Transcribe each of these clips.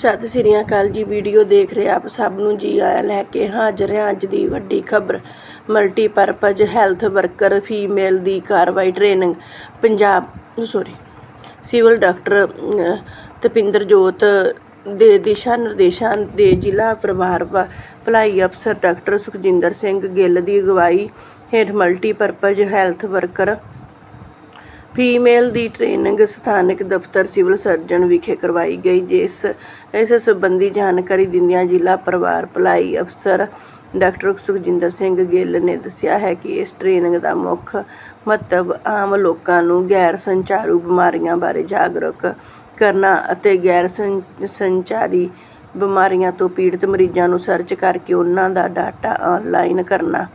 ਸਤਿ ਸ੍ਰੀ ਅਕਾਲ ਜੀ। ਵੀਡੀਓ ਦੇਖ ਰਹੇ ਆਪ ਸਭ ਨੂੰ ਜੀ ਆਇਆਂ ਲੈ ਕੇ ਹਾਜ਼ਰ ਹਾਂ ਅੱਜ ਦੀ ਵੱਡੀ ਖਬਰ। ਮਲਟੀਪਰਪਜ਼ ਹੈਲਥ ਵਰਕਰ ਫੀਮੇਲ ਦੀ ਕਾਰਵਾਈ training. Punjab sorry civil doctor Tapinder Jot ਦੇ ਦਿਸ਼ਾ ਨਿਰਦੇਸ਼ਾਂ ਦੇ ਜ਼ਿਲ੍ਹਾ ਪਰਿਵਾਰ ਭ- ਭਲਾਈ ਅਫਸਰ ਡਾਕਟਰ ਸੁਖਜਿੰਦਰ ਸਿੰਘ ਗਿੱਲ ਦੀ ਅਗਵਾਈ ਹੇਠ ਮਲਟੀਪਰਪਜ਼ ਹੈਲਥ ਵਰਕਰ ਫੀਮੇਲ ਦੀ ਟ੍ਰੇਨਿੰਗ ਸਥਾਨਕ ਦਫ਼ਤਰ ਸਿਵਲ ਸਰਜਨ ਵਿਖੇ ਕਰਵਾਈ ਗਈ, ਜਿਸ, ਇਸ ਸੰਬੰਧੀ ਜਾਣਕਾਰੀ ਦਿੰਦਿਆਂ ਜ਼ਿਲ੍ਹਾ ਪਰਿਵਾਰ ਭਲਾਈ ਅਫਸਰ ਡਾਕਟਰ ਸੁਖਜਿੰਦਰ ਸਿੰਘ ਗਿੱਲ ਨੇ ਦੱਸਿਆ ਹੈ ਕਿ ਇਸ ਟ੍ਰੇਨਿੰਗ ਦਾ ਮੁੱਖ ਮਹੱਤਵ ਆਮ ਲੋਕਾਂ ਨੂੰ ਗੈਰ ਸੰਚਾਰੂ ਬਿਮਾਰੀਆਂ ਬਾਰੇ ਜਾਗਰੂਕ ਕਰਨਾ ਅਤੇ ਗੈਰ ਸੰਚਾਰੀ ਬਿਮਾਰੀਆਂ ਤੋਂ ਪੀੜਤ ਮਰੀਜ਼ਾਂ ਨੂੰ ਸਰਚ ਕਰਕੇ ਉਹਨਾਂ ਦਾ ਡਾਟਾ ਆਨਲਾਈਨ ਕਰਨਾ।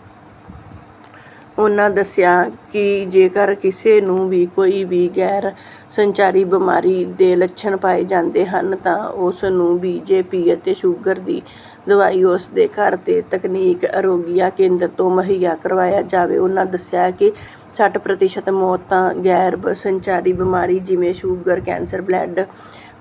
ਉਹਨਾਂ ਦੱਸਿਆ ਕਿ ਜੇਕਰ ਕਿਸੇ ਨੂੰ ਵੀ ਕੋਈ ਵੀ ਗੈਰ ਸੰਚਾਰੀ ਬਿਮਾਰੀ ਦੇ ਲੱਛਣ ਪਾਏ ਜਾਂਦੇ ਹਨ, ਤਾਂ ਉਸ ਨੂੰ ਬੀ ਜੇ ਪੀ ਅਤੇ ਸ਼ੂਗਰ ਦੀ ਦਵਾਈ ਉਸ ਦੇ ਘਰ ਤੇ ਤਕਨੀਕ ਅਰੋਗਿਆ ਕੇਂਦਰ ਤੋਂ ਮੁਹੱਈਆ ਕਰਵਾਇਆ ਜਾਵੇ। ਉਹਨਾਂ ਦੱਸਿਆ ਕਿ 60% ਮੌਤਾਂ ਗੈਰ ਬ- ਸੰਚਾਰੀ ਬਿਮਾਰੀ ਜਿਵੇਂ sugar, cancer, blood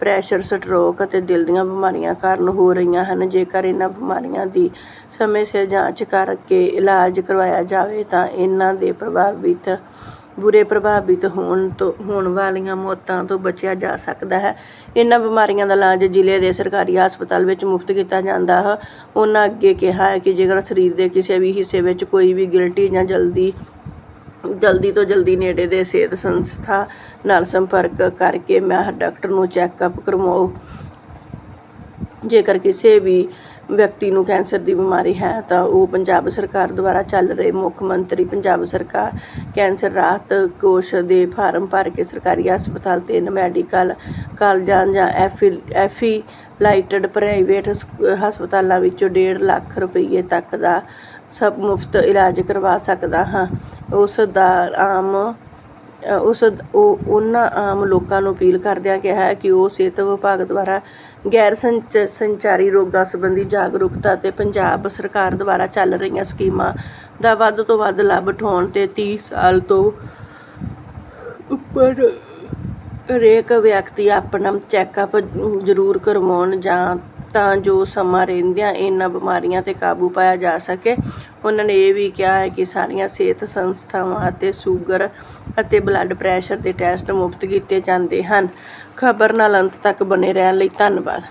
pressure stroke ਅਤੇ ਦਿਲ ਦੀਆਂ ਬਿਮਾਰੀਆਂ ਕਾਰਨ ਹੋ ਰਹੀਆਂ ਹਨ। ਜੇਕਰ ਇਹਨਾਂ ਬਿਮਾਰੀਆਂ ਦੀ ਸਮੇਂ ਸਿਰ ਜਾਂਚ ਕਰਕੇ ਇਲਾਜ ਕਰਵਾਇਆ ਜਾਵੇ, ਤਾਂ ਇਹਨਾਂ ਦੇ ਪ੍ਰਭਾਵਿਤ, ਬੁਰੇ ਪ੍ਰਭਾਵਿਤ ਹੋਣ ਤੋਂ, ਹੋਣ ਵਾਲੀਆਂ ਮੌਤਾਂ ਤੋਂ ਬਚਿਆ ਜਾ ਸਕਦਾ ਹੈ। ਇਹਨਾਂ ਬਿਮਾਰੀਆਂ ਦਾ ਇਲਾਜ ਜ਼ਿਲ੍ਹੇ ਦੇ ਸਰਕਾਰੀ ਹਸਪਤਾਲ ਵਿੱਚ ਮੁਫਤ ਕੀਤਾ ਜਾਂਦਾ ਹੈ। ਉਹਨਾਂ ਅੱਗੇ ਕਿਹਾ ਹੈ ਕਿ ਜੇਕਰ ਸਰੀਰ ਦੇ ਕਿਸੇ ਵੀ ਹਿੱਸੇ ਵਿੱਚ ਕੋਈ ਵੀ ਗਿਲਟੀ ਜਾਂ ਜਲਦੀ ਜਲਦੀ ਤੋਂ ਜਲਦੀ ਨੇੜੇ ਦੇ ਸਿਹਤ ਸੰਸਥਾ ਨਾਲ ਸੰਪਰਕ ਕਰਕੇ ਮਾਹਰ ਡਾਕਟਰ ਨੂੰ ਚੈੱਕਅਪ ਕਰਵਾਓ ਜੇਕਰ ਕਿਸੇ ਵੀ ਵਿਅਕਤੀ ਨੂੰ ਕੈਂਸਰ ਦੀ ਬਿਮਾਰੀ ਹੈ, ਤਾਂ ਉਹ ਪੰਜਾਬ ਸਰਕਾਰ ਦੁਆਰਾ ਚੱਲ ਰਹੇ ਮੁੱਖ ਮੰਤਰੀ ਪੰਜਾਬ ਸਰਕਾਰ ਕੈਂਸਰ ਰਾਹਤ ਕੋਸ਼ ਦੇ ਫਾਰਮ ਭਰ ਕੇ ਸਰਕਾਰੀ ਹਸਪਤਾਲ ਤੇ ਮੈਡੀਕਲ ਕਾਲਜਾਂ ਜਾਂ ਐਫੀ, ਐਫੀਲਾਈਟਡ ਪ੍ਰਾਈਵੇਟ ਹਸਪਤਾਲਾਂ ਵਿੱਚੋਂ 1.5 ਲੱਖ ਰੁਪਏ ਤੱਕ ਦਾ ਸਭ ਮੁਫਤ ਇਲਾਜ ਕਰਵਾ ਸਕਦਾ ਹਾਂ। ਉਸ ਦਾ ਆਮ ਉਸ ਉਹਨਾਂ ਆਮ ਲੋਕਾਂ ਨੂੰ ਅਪੀਲ ਕਰਦਿਆਂ ਕਿਹਾ ਕਿ ਉਹ ਸਿਹਤ ਵਿਭਾਗ ਦੁਆਰਾ ਗੈਰ ਸੰਚ, ਸੰਚਾਰੀ ਰੋਗਾਂ ਸੰਬੰਧੀ ਜਾਗਰੂਕਤਾ ਤੇ ਪੰਜਾਬ ਸਰਕਾਰ ਦੁਆਰਾ ਚੱਲ ਰਹੀਆਂ ਸਕੀਮਾਂ ਦਾ ਵੱਧ ਤੋਂ ਵੱਧ ਲਾਭ ਉਠਾਉਣ ਤੇ 30 ਸਾਲ ਤੋਂ ਉੱਪਰ ਹਰੇਕ ਵਿਅਕਤੀ ਆਪਣਾ ਚੈੱਕਅਪ ਜ਼ਰੂਰ ਕਰਵਾਉਣ ਜਾਂ ਤਾਂ ਜੋ ਸਮਾਂ ਰਹਿੰਦਿਆਂ ਇਹਨਾਂ ਬਿਮਾਰੀਆਂ ਤੇ ਕਾਬੂ ਪਾਇਆ ਜਾ ਸਕੇ। ਉਹਨਾਂ ਨੇ ਇਹ ਵੀ ਕਿਹਾ ਹੈ ਕਿ ਸਾਰੀਆਂ ਸਿਹਤ ਸੰਸਥਾਵਾਂ ਅਤੇ ਸ਼ੂਗਰ ਅਤੇ ਬਲੱਡ ਪ੍ਰੈਸ਼ਰ ਦੇ ਟੈਸਟ ਮੁਫਤ ਕੀਤੇ ਜਾਂਦੇ ਹਨ। ਖਬਰ ਨਾਲ ਅੰਤ ਤੱਕ ਬਣੇ ਰਹਿਣ ਲਈ ਧੰਨਵਾਦ।